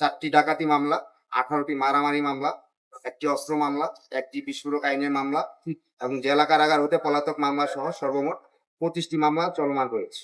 চারটি ডাকাতি মামলা, আঠারোটি মারামারি মামলা, একটি অস্ত্র মামলা, একটি বিস্ফোরক আইনের মামলা এবং জেলা কারাগার হতে পলাতক মামলা সহ সর্বমোট পঁচিশটি মামলা চলমান রয়েছে।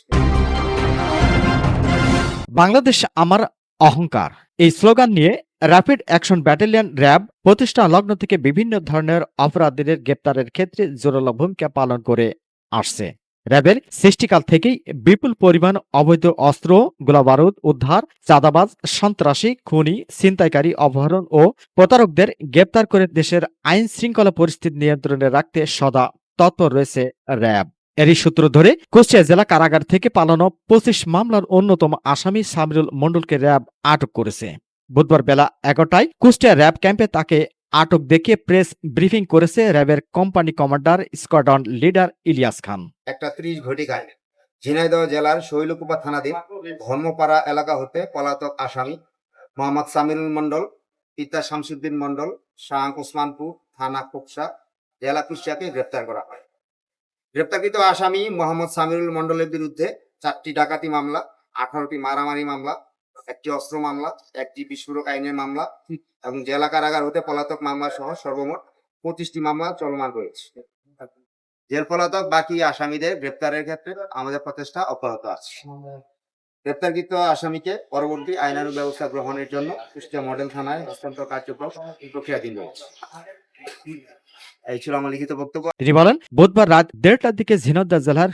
বাংলাদেশ আমার অহংকার। এই স্লোগান নিয়ে র্যাপিড অ্যাকশন ব্যাটালিয়ন র্যাব প্রতিষ্ঠা লগ্ন থেকে বিভিন্ন ধরনের অপরাধীদের গ্রেপ্তারের ক্ষেত্রে জোরালো ভূমিকা পালন করে আসছে। র্যাবের সৃষ্টিকাল থেকেই বিপুল পরিমাণ অবৈধ অস্ত্র, গোলাবারুদ, উদ্ধার, চাঁদাবাজ, সন্ত্রাসী, খুনি, ছিনতাইকারী, অপহরণ ও প্রতারকদের গ্রেপ্তার করে দেশের আইন শৃঙ্খলা পরিস্থিতি নিয়ন্ত্রণে রাখতে সদা তৎপর রয়েছে র্যাব। এরই সূত্র ধরে কুষ্টিয়া জেলা কারাগার থেকে পালানো পঁচিশ মামলার অন্যতম আসামি সামিরুল মণ্ডলকে র্যাব আটক করেছে। বুধবার বেলা এগারোটায় কুষ্টিয়া র্যাব ক্যাম্পে তাকে আটক দেখিয়ে প্রেস ব্রিফিং করেছে র্যাবের company commander, squadron leader Ilias Khan. একটা ত্রিশ ঘটিকায় ঝিনাইদহ জেলার শৈলকুপা থানাধীন ধর্মপাড়া এলাকা হতে পলাতক আসামি মোহাম্মদ সামিরুল মন্ডল পিতা শামসুদ্দিন মন্ডল শাহ ওসমানপুর থানা কোকসা জেলা কুষ্টিয়াকে গ্রেপ্তার করা হয়। গ্রেপ্তারকৃত আসামি মোহাম্মদ সামিরুল মন্ডলের বিরুদ্ধে চারটি ডাকাতি মামলা, আঠারোটি মারামারি মামলা একটি অস্ত্র মামলা একটি বিস্ফোরক আইনের মামলা এবং জেলা কারাগার হতে পলাতক মামলা সহ সর্বমোট পঁচিশটি মামলা চলমান রয়েছে। জেল পলাতক বাকি আসামিদের গ্রেপ্তারের ক্ষেত্রে আমাদের প্রচেষ্টা অব্যাহত আছে। গ্রেপ্তারকৃত আসামিকে পরবর্তী আইনানু ব্যবস্থা গ্রহণের জন্য কুষ্টিয়া মডেল থানায় হস্তান্তর কার্যক্রম প্রক্রিয়াধীন রয়েছে। এই ছিল আমার লিখিত বক্তব্য। তিনি বলেন, বুধবার রাত দেড়টার দিকে ঝিনাইদহ জেলার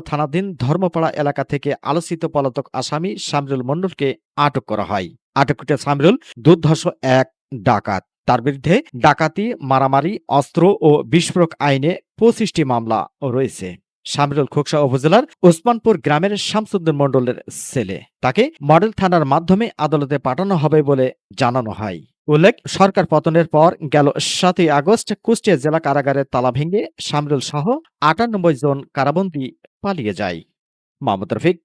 থানাধীন ধর্মপাড়া এলাকা থেকে আলোচিত পলাতক আসামি আটক করা হয়। আটককৃত দুর্ধর্ষ এক, ডাকাত। তার বিরুদ্ধে ডাকাতি, মারামারি, অস্ত্র ও বিস্ফোরক আইনে পঁচিশটি মামলা রয়েছে। সামিরুল খোকসা উপজেলার ওসমানপুর গ্রামের শামসুদ্দিন মণ্ডলের ছেলে। তাকে মডেল থানার মাধ্যমে আদালতে পাঠানো হবে বলে জানানো হয়। উল্লেখ, সরকার পতনের পর গেল সাতই আগস্ট কুষ্টিয়া জেলা কারাগারের তালা ভেঙে সামরুল সহ আটানব্বই জন কারাবন্দী পালিয়ে যায়। Mohammad Rafiq,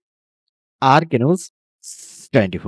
R K news twenty